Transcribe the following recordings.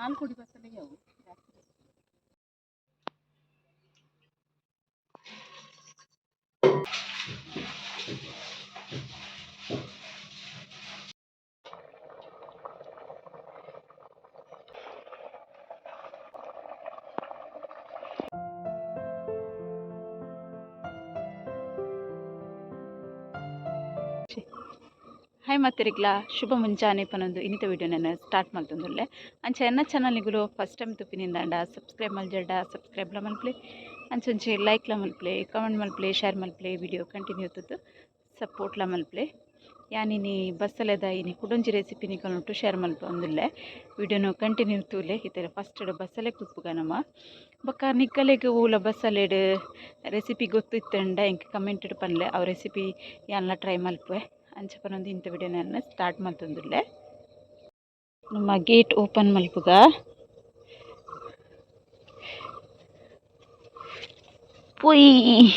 ನಾಲ್ಕು ಹೊಡಿ ಬಸ್ಸಲ್ಲಿಗೆ ಹಾಯ್ ಮಾತಿರಿಗ್ಲ. ಶುಭ ಮುಂಜಾನೆ ಪನೊಂದು. ಇನ್ನಿತ ವೀಡಿಯೋ ನಾನು ಸ್ಟಾರ್ಟ್ ಮಾಡ್ತಂದುಲ್ಲೆ ಅಂಚ ಎನ್ನ ಚಾನಲ್ಗಳು ಫಸ್ಟ್ ಟೈಮ್ ತುಪ್ಪಿನಿಂದ ಸಬ್ಸ್ಕ್ರೈಬ್ ಮಲ್ಜಡ್ಡ ಸಬ್ಸ್ಕ್ರೈಬ್ಲ ಮಲ್ಪ್ಲೆ ಲೈಕ್ ಲೈಕ್ಲ ಮಲ್ಪ್ಲೆ ಕಮೆಂಟ್ ಮಲ್ಪ್ಲೆ ಶೇರ್ ಮಲ್ಪ್ಲೆ ವಿಡಿಯೋ ಕಂಟಿನ್ಯೂ ಇರ್ತದ್ದು ಸಪೋರ್ಟ್ಲ ಮಲ್ಪ್ಲೆ ಯಾನಿನಿ ಬಸ್ಸಲೆದ ಇನಿ ಕುಡೊಂಜಿ ರೆಸಿಪಿ ಕಲ್ನುಟ್ಟು ಶೇರ್ ಮಲ್ಪ ಒಂದುಲ್ಲೆ ವಿಡಿಯೋನು ಕಂಟಿನ್ಯೂ ತೂಲೆ ಇತರ ಫಸ್ಟ್ ಬಸ್ಸಲೆ ಕುಪ್ಪುಗ ನಮ್ಮ. ಬೊಕ್ಕ ನಿಕ್ಕಲೆಗ್ ಊಲ ಬಸ್ಸಲೆಡ್ ರೆಸಿಪಿ ಗೊತ್ತಿತ್ತಂಡ ಎಂಕ್ ಕಮೆಂಟ್ ಪನ್ಲೆ. ಅವ್ ರೆಸಿಪಿ ಯಾನ್ಲ ಟ್ರೈ ಮಲ್ಪುವೆ. ಅಂಚ ಪನೊಂದು ಇಂಥ ವಿಡಿಯೋ ನಾನು ಸ್ಟಾರ್ಟ್ ಮಾಡ್ತಂದುಲ್ಲೆ ನಮ್ಮ ಗೇಟ್ ಓಪನ್ ಮಲ್ಪುಗ. ಪೊಯ್.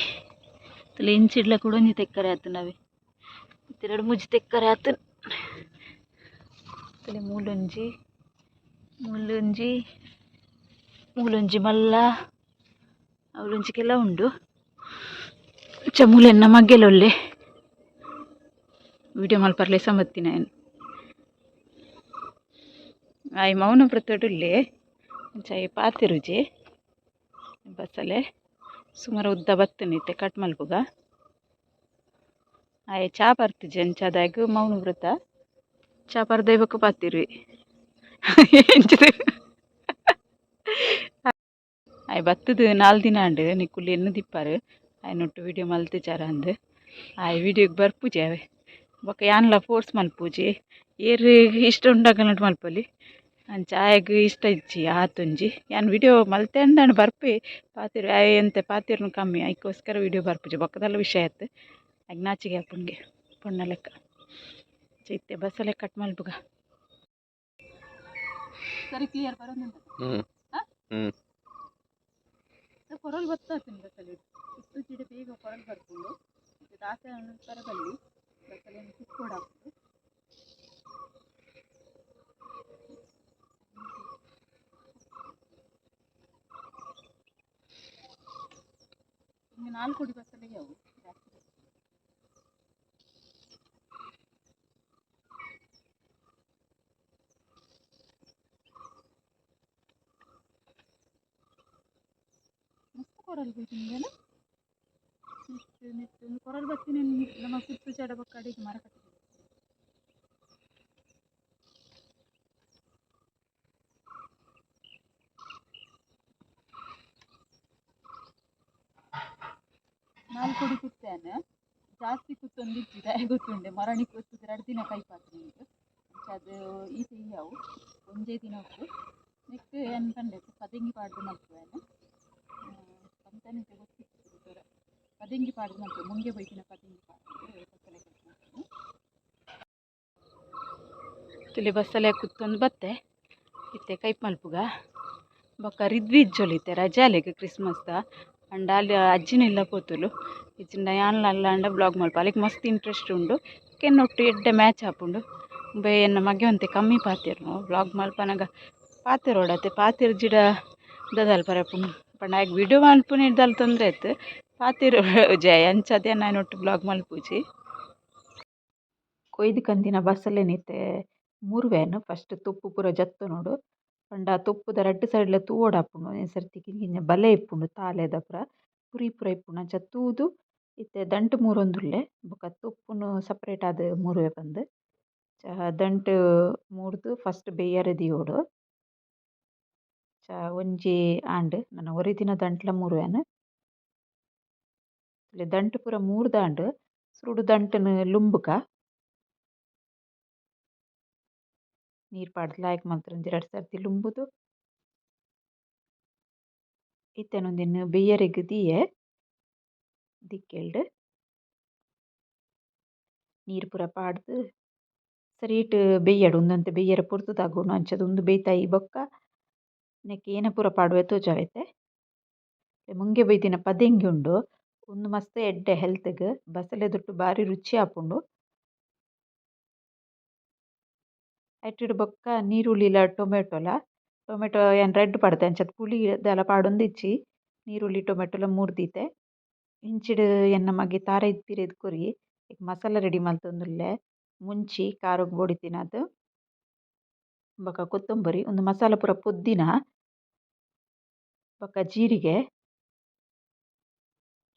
ಇಂಚಿಡ್ಲ ಕೂಡ ನೀ ತೆಕ್ಕರೆ ಆತು ನಾವೇ. ಎರಡು ಮುಜಿ ತೆಕ್ಕರೆ ಆತು. ತಲೆ ಮೂಲೊಂಜಿ. ಮೂಲೊಂಜಿ. ಮೂಲೊಂಜಿ ಮಲ್ಲ. ಅವಳೊಂಜಿಗೆಲ್ಲ ಉಂಡು. ಚಮೂಲೆನ್ನ ಮಗ್ಗೆಲೊಲ್ಲೆ. ಮಲ್ಪರ್ಲೆ ಸಂಬತ್ತಿನ ಏನು ಆಯ್, ಮೌನ ಪ್ರತೊಡುಲ್ಲೆ ಅಂಚಾಯ್ ಪಾತಿರುಜಿ ಬಸ್ಸಲೆ ಸುಮಾರು ಉದ್ದ ಬತ್ತನಿತ್ತೆ ಕಟ್ ಮಲ್ಪುಗ. ಆಯ್, ಚಾ ಪರ್ತಿಜಿ ಅಂಚಾದಾಗ ಮೌನ ವೃತ ಚಾ ಪರ್ದೈಬಕ್ಕೆ ಪಾತಿರುವಿ. ಆಯ್, ಬತ್ತದು ನಾಲ್ ದಿನ ಅಂಡು ನಿಕ್ಕುಲ್ಲಿ ಎನ್ನು ದಿಪ್ಪಾರು ಆಯ್, ನೊಟ್ಟು ವಿಡಿಯೋ ಮಲ್ತಿಚಾರ ಅಂದು. ಆಯ್, ವಿಡಿಯೋಗೆ ಬರ್ಪುಜಿ ಅವೆ. ಬೊಕ ಯಾನ್ಲ ಫೋರ್ಸ್ ಮಲ್ಪುಜಿ. ಏರ್ ಇಷ್ಟ ಉಂಡಾಗಲಂಟ್ ಮಲ್ಪೊಲಿ. ಅಂಚ ಆಯೆಗ್ ಇಷ್ಟ ಇಜ್ಜಿ ಆತೊಂಜಿ ಯಾನ್ ವಿಡಿಯೋ ಮಲ್ತೆ ಅಂದಾಂಡ್ ಬರ್ಪೆ. ಪಾತೆರ್ ಆಯೆ ಎಂತೆ ಪಾತೆರ್ನು ಕಮ್ಮಿ. ಐಕೋಸ್ಕರ ವಿಡಿಯೋ ಬರ್ಪುಜಿ. ಬೊಕ್ಕದಲ್ಲ ವಿಷಯ ಆಯ್ತು. ಆಗ ನಾಚಿಗೆ ಪೊಣ್ಣ ಲೆಕ್ಕ. ಚೈತೆ ಬಸ್ಸಲ್ಲೇ ಕಟ್ ಮಲ್ಬುಗ ಸರಿ ಕ್ಲಿಯರ್ ಹ್ಮ್. ಕೊರಲ್ ಬತ್ತಾತೀನಿ ಬಸ್ಸಲ್ಲಿ ಇತ್ತು ಬೇಗ ಕೊರಲ್ ಬರ್ಕೊಂಡು ದಾಸೆ ನಂತರ ಬಲ್ಲಿ ಬಸ್ಸಲ್ಲಿ ಕುತ್ಕೊಡ ಹಾಕ್ಬೋದು ಇನ್ನು ನಾಲ್ಕು ಹೊಡಿ ಬಸ್ಸಲ್ಲಿಗೆ ಅವು ಜಾಸ್ತಿ ಮಸ್ತ್ ಕೊರಲ್ ಬೈತಿಂದೇನ ನಿತ್ತು ನಿತ್ತು ಒಂದು ಕೊರಲ್ ಬತ್ತಿನ ನಮ್ಮ ಸುತ್ತು ಚಡ ಬಕ್ಕ ಅಡಿಗೆ ಮರ ಕಟ್ಟಿದೆ ನಾಲ್ಕು ಹೊಡಿ ಕುತ್ತೇನೆ ಜಾಸ್ತಿ ಕುತ್ತೊಂದು ಇಟ್ಟಿದೆ ಗೊತ್ತುಂಡೆ ಮರಣಿ ಕುತ್ತಿದ್ರೆ ಎರಡು ದಿನ ಕೈ ಪಾತ್ರೆ ಉಂಟು ಅದು ಈ ಸಿಹಿಯಾವು ಒಂದೇ ದಿನ ಉಂಟು ನೆಕ್ಸ್ಟ್ ಅನ್ಕಂಡೆ ಪದಂಗಿ ಪಾಡ್ದು ಮಲ್ಪುವೇನೆ ಅಂತಾನೆ ಗೊತ್ತಿತ್ತು ಪದಂಗಿ ಪಾಡ್ದು ಮಲ್ಪು ಮುಂಗೆ ಬೈಕಿನ ಪದಂಗಿ ಪಾಡ್ದು ಬಸ್ಸಲೆ ತುಲಿ ಬಸ್ಸಲೆ ಕುತ್ತೊಂದು ಬತ್ತೆ. ಇತ್ತೆ ಕೈಪ್ ಮಲ್ಪುಗ. ಬೊಕ್ಕ ರಿದ್ವಿ ಇಜ್ಜೊಲಿತ್ತೆ ಅಲೆಗ್ ಕ್ರಿಸ್ಮಸ್ದ ಅಂಡ ಅಲ್ಲಿ ಅಜ್ಜಿನ ಇಲ್ಲ ಪೋತುಲು ಇಜ್ಜಿಂಡ ಯಾನ್ಲ ಅಂಡ ಬ್ಲಾಗ್ ಮಲ್ಪ. ಅಲ್ಲಿಗೆ ಮಸ್ತ್ ಇಂಟ್ರೆಸ್ಟ್ ಉಂಡು. ಕೆನ್ನೊಟ್ಟು ಎಡ್ಡೆ ಮ್ಯಾಚ್ ಹಾಪುಂಡು. ಬೇ, ಎನ್ನ ಮಗೆ ಒಂತೆ ಕಮ್ಮಿ ಪಾತೆರ್ನು ಬ್ಲಾಗ್ ಮಲ್ಪನಾಗ ಪಾತೆರ್ ಓಡತ್ತೆ. ಪಾತೆರ್ ಜಿಡ ದದಲ್ ಪರಪುಂಡು. ಪಂಡ ಆಗ ವಿಡಿಯೋ ಮಲ್ಪುನ ಇಡ್ದಲ್ ತೊಂದರೆ ಆಯ್ತು. ಪಾತೆರ್ ಜಯ ಅಂಚದೆ ನಾನು ಒಟ್ಟು ಬ್ಲಾಗ್ ಮಲ್ಪುಜಿ ಕೊಯ್ದು ಕಂದಿನ ಬಸ್ಸಲ್ಲೇ ನಿತ್ತೆ ಮೂರು ವ್ಯಾನ್ ಫಸ್ಟ್ ತುಪ್ಪು ಪೂರ ಜತ್ತು ನೋಡು. ಪಂಡ ತುಪ್ಪುದ ರಡ್ಡ್ ಸೈಡ್ಲ ತೂವೋಡು ಆಪುಂಡು ಒಂದೊಂದು ಸರ್ತಿ ಕಿಂಗಿಂಜ ಬಲೆ ಇಪ್ಪುಂಡು, ತಾಲೆದ ಪೂರ ಪುರಿ ಪೂರ ಇಪ್ಪುಂಡು, ಅಂಚ ತೂದು, ಇತ್ತೆ ದಂಟು ಮೂರೊಂದುಲ್ಲೆ, ಬೊಕ ತುಪ್ಪುನು ಸಪ್ರೇಟ್ ಆದ್ ಮೂರುವೆ ಚ ದಂಟು ಮೂರ್ದು ಫಸ್ಟ್ ಬೇಯರದಿಯೋಡು ದಿಯೋಡು ಚ ಒಂಜಿ ಆಂಡ್, ನನ್ನ ಒರಿದಿನ ದಂಟ್ಲ ಮೂರು ವ್ಯಾನ್ ದಂಟು ಪೂರ ಮೂರು ದಾಂಡ್, ಸುರುಡು ದಂಟುನು ಲುಂಬುಕ. ನೀರು ಪಾಡ್ದು ಲಾಯ್ಕ್ ಮಲ್ತೊಂದು ಎರಡು ಸರ್ತಿ ಲುಂಬುದು. ಇತ್ತೆನೊಂದಿನ್ ಬೆಯ್ಯರೆಗ್ ದಿಯೆ, ದಿಕ್ಕೆಲ್ಡ್. ನೀರು ಪೂರ ಪಾಡ್ದ್, ಸರೀಟ್ ಬೆಯ್ಯಡು ಉಂದೊಂತೆ ಬೆಯ್ಯರೆ ಪುರ್ತು ತಗೋನು ಅಂಚದ ಉಂದು ಬೇಯ್ತಾಯಿ ಬೊಕ್ಕ. ನೆಕ್ ಏನ ಪೂರ ಪಾಡ್ವೆ ತೋಜಾವೆತೆ. ಮುಂಗೆ ಬೈದಿನ ಪದೆಂಗಿ ಉಂಡು. ಉಂದು ಮಸ್ತ್ ಎಡ್ಡೆ ಹೆಲ್ತ್ಗ್ ಬಸಳೆದೊಟ್ಟು ಬಾರಿ ರುಚಿ ಆಪುಂಡು ಐಟ್ ಬೊಕ್ಕ ನೀರುಳ್ಳಿಲ ಟೊಮೆಟೊಲ ಟೊಮೆಟೊ ಎನ್ ರೆಡ್ ಪಡ್ದೆ ಅಂಚದ ಪುಳಿ ದಾಲ ಪಾಡೊಂದಿಚ್ಚಿ ನೀರುಳ್ಳಿ ಟೊಮೆಟೊಲ ಮೂರು ದೀತೆ ಇಂಚಿಡ್ ಎನ್ನ ಮಗಿ ತಾರ ಕುರಿ ಕೊರಿ ಮಸಾಲ ರೆಡಿ ಮಲ್ತೊಂದುಲ್ಲೆ ಮುಂಚಿ ಕಾರಗ್ ಅದು ಬೊಕ ಕೊತ್ತಂಬರಿ ಉಂದು ಮಸಾಲ ಪೂರ ಪೊದ್ದಿನ. ಬೊಕ ಜೀರಿಗೆ.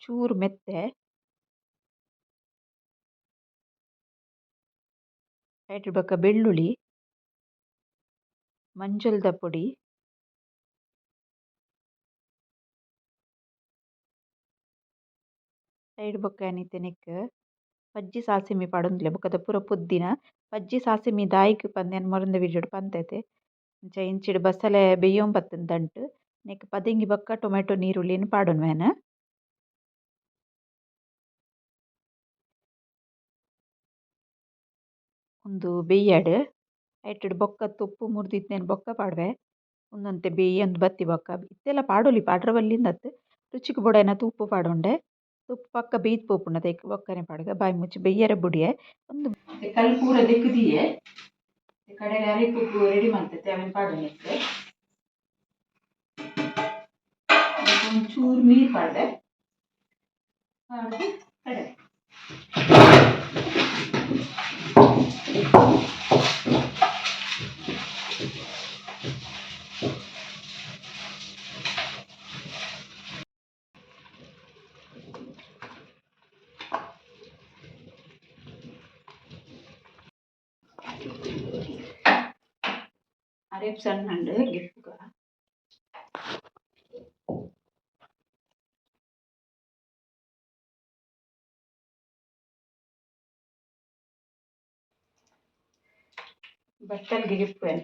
ಚೂರು ಮೆಂತೆ ಐಟ್ ಬೊಕ ಬೆಳ್ಳುಳ್ಳಿ ಮಂಜಲ್ದ ಪೊಡಿ ಐಡ್ ಬೊಕ ಏನಿತ್ತೆ ನೆಕ್ಕ್ ಪಜ್ಜಿ ಸಾಸಿಮಿ ಪಾಡೊಂದುಲ್ಲೆ ಬೊಕದ ಪೂರ ಪೊದ್ದಿನ ಪಜ್ಜಿ ಸಾಸಿಮಿ ದಾಯಿಕ್ ಪಂದ್ ಮರೊಂದ ವೀಡಿಯೋಡ್ ಪನ್ಪೆತೆ ಅಂಚ ಇಂಚಿಡ್ ಬಸಳೆ ಬೇಯೋಂದು ಬತ್ತುಂಡು ದಂಟ್ ನೆಕ್ಕ್ ಪದೆಂಗಿ ಬೊಕ್ಕ ಟೊಮೆಟೊ ನೀರುಳ್ಳಿನ್ ಪಾಡೊನ್ವೆನ್ ಉಂದು ಬೇಯ್ಯಡ್ ಐಟೆಡ್ ಬೊಕ್ಕ ತುಪ್ಪು ಮುರ್ದಿತ್ತ್ಂಡ ಬೊಕ್ಕ ಪಾಡ್ವೆ. ಉಂದೊಂತೆ ಬೇಯೊಂದು ಬತ್ತಿ ಬೊಕ್ಕ. ಇತ್ತೆಲ ಪಾಡೊಲಿ ಪಾಡ್ರೆ ಬಲ್ಲಿಂದತ್ ರುಚಿಗ್ ಬೋಡಾಯಿನಾತ್ ತುಪ್ಪು ಪಾಡೊಂಡೆ. ತುಪ್ಪು ಪಕ್ಕ ಬೇಯ್ದು ಪೋಪುಂಡು ಅದೈಕ್ ಬೊಕ್ಕನೆ ಪಾಡ್ಗ. ಬಾಯಿ ಮುಚ್ಚಿ ಬೇಯ್ಯರೆ ಬುಡಿಯೆ. ಒಂದು ಕಲ್ಲು ಪೂರ ದೆಕ್ಕುದಿಯೆ. ಕಡೆಗೆ ಅರಿಪುಪ್ಪು ರೆಡಿ ಮಾಡ್ತೈತೆ, ಅವೇನು ನೆಕ್ಕ್ ಒಂಚೂರು ನೀರು ಪಾಡ್ದೆ ಹಾಗೆ ಕಡೆ. అరేప్ సన్ అండ్ గిఫ్ట్ ಬಟ್ಟಲ್ಗೆ ಗೆಪ್ಪುವೆನ್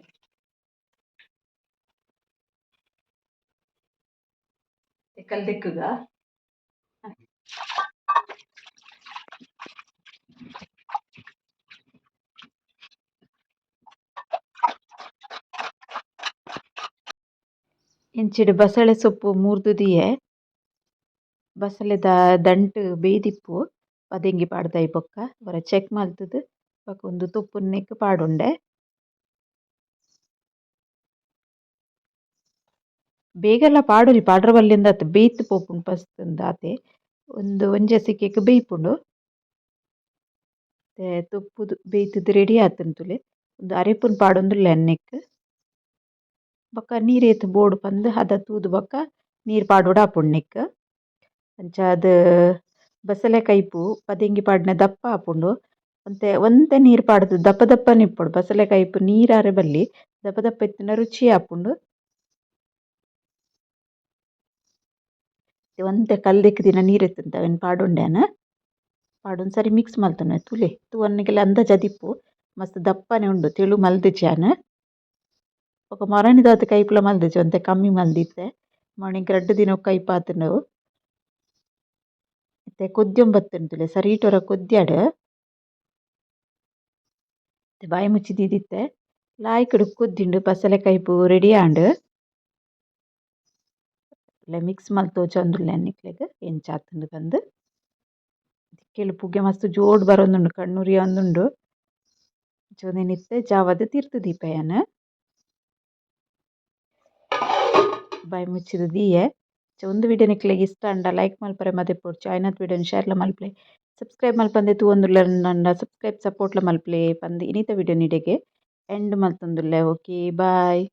ಕಲ್ ದೆಕ್ಕುಗ ಇಂಚಿಡ್ ಬಸಳೆ ಸೊಪ್ಪು ಮೂರ್ದುದಿಯೆ? ಬಸಳೆದ ದಂಟ್ ಬೇದಿಪ್ಪು, ಪದೆಂಗಿ ಪಾಡ್ದಾಯಿ ಬೊಕ್ಕ ವರ ಚೆಕ್ ಮಲ್ತುದು ಬೊಕ ಉಂದು ತೊಪ್ಪುನ್ ಪಾಡುಂಡೆ ಪಾಡೊಂಡೆ. ಬೇಗೆಲ ಪಾಡೊಲಿ ಪಾಡ್ರೆ ಬಲ್ಲಿಂದತ್ ಬೇಯ್ತ್ ಪೋಪುಂಡು ಪಸ್ತುನ್ ದಾತೆ ಒಂದು ಒಂಜೆ ಎಸಕೆಗ್ ಬೇಯ್ಪುಂಡು ತೊಪ್ಪುದು, ಬೇಯ್ತುದು ರೆಡಿ ಆತುಂಡ್ ತುಲೆ. ಉಂದು ಅರೆಪುನ ಪಾಡೊಂದುಲ್ಲೆ ಎನ್ನೆಕ್ ಬೊಕ ನೀರ್ ಏತ್ ಬೋಡು ಪಂದ್, ಹದ ತೂದ್ ಬೊಕ ನೀರ್ ಪಾಡೊಡು ಆಪುಂಡು ನೆಕ್ಕ್ ಅಂಚ ಅದ್ ಬಸಳೆಕೈಪು ಪದೆಂಗಿ ಪಾಡ್ನ ದಪ್ಪ ಆಪುಂಡು. ಒಂತೆ ಒಂತೆ ನೀರ್ ಪಾಡ್ದ್ ದಪ್ಪ ದಪ್ಪನೆ ಇಪ್ಪೊಡು ಬಸಳೆಕೈಪು ನೀರ್ ಆರೆ ಬಲ್ಲಿ ದಪ್ಪ ದಪ್ಪ ಇತ್ತಿನ ರುಚಿ ಆಪುಂಡು. ಒಂತೆ ಕಲ್ ದಿನ ನೀರ್ ಎತ್ತುಂಡು ಅವೆನ್ ಪಾಡೊಂಡೆನ್ ಪಾಡೊಂದು ಸರಿ ಮಿಕ್ಸ್ ಮಲ್ತೊಂಡೆ ತುಲೆ. ತೂವನ್ನಗೆಲ ಅಂದಾಜ ಆದಿಪ್ಪು ಮಸ್ತ್ ದಪ್ಪನೆ ಉಂಡು, ತೆಳು ಮಲ್ದಿಜ್ಜಾನ ಬೊಕ ಮೊರಣಿ ಕೈಪ್ಲ ಕೈಪುಲ ಮಲ್ದೆಜ್ಜಿ ಒಂತೆ ಕಮ್ಮಿ ಮಲ್ದಿತ್ತೆ. ಮಾರ್ನಿಂಗ್ ರಡ್ಡ್ ದಿನೊಕು ಕೈಪ್ ಆತುಂಡು ಇತ್ತೆ ಕೊದ್ಯೊಂದು ಬತ್ತುಂಡು ತುಲೆ ಸರೀಟ್ ವರ ಕೊದ್ಯಾಡ್. ಬಾಯಿ ಮುಚ್ಚಿ ದೀದಿತ್ತೆ ಲಾಯ್ಕುಡು ಕೊದ್ದಿಂಡು ಬಸಳೆ ಕೈಪು ರೆಡಿ ಆಂಡ್. ಮಿಕ್ಸ್ ಮಲ್ತ್ ತೋಜೊಂದುಲ್ಲೆ ನಿಕ್ಲೆಗ್ ಎಂಚ ಆತುಂಡು ಪಂದ್ ದಿಕ್ಕೆಲ್ ಪುಗೆ ಮಸ್ತ್ ಜೋಡ್ ಬರೊಂದುಂಡು ಕಣ್ಣು ಉರಿಯೊಂದುಂಡು ನಿತ್ತೆ ಜಾವದ್ ತೀರ್ತ್ ದೀಪೆಯನ್ ಬಾಯಿ ಮುಚ್ಚಿದ್ ದೀಯೆ ಒಂದು ವಿಡಿಯೋ ನಿಕ್ಲೆಗ್ ಇಷ್ಟ ಆಂಡ ಲೈಕ್ ಮಲ್ಪರೆ ಮತ್ತೆ ಪೊರ್ಚು ಐನತ್ ವಿಡಿಯೋನ್ ಶೇರ್ಲ ಮಲ್ಪಲೆ ಸಬ್ಸ್ಕ್ರೈಬ್ ಮಲ್ಪಂದೆ ತೂವೊಂದುಲ್ಲೆರ್ ಸಬ್ಸ್ಕ್ರೈಬ್ ಸಪೋರ್ಟ್ಲ ಮಲ್ಪಲೆ ಪಂದ್ ಇನಿತ ವಿಡಿಯೋ ನಿಡೆಗೆ ಎಂಡ್ ಮಲ್ತೊಂದುಲ್ಲೆ ಓಕೆ ಬಾಯ್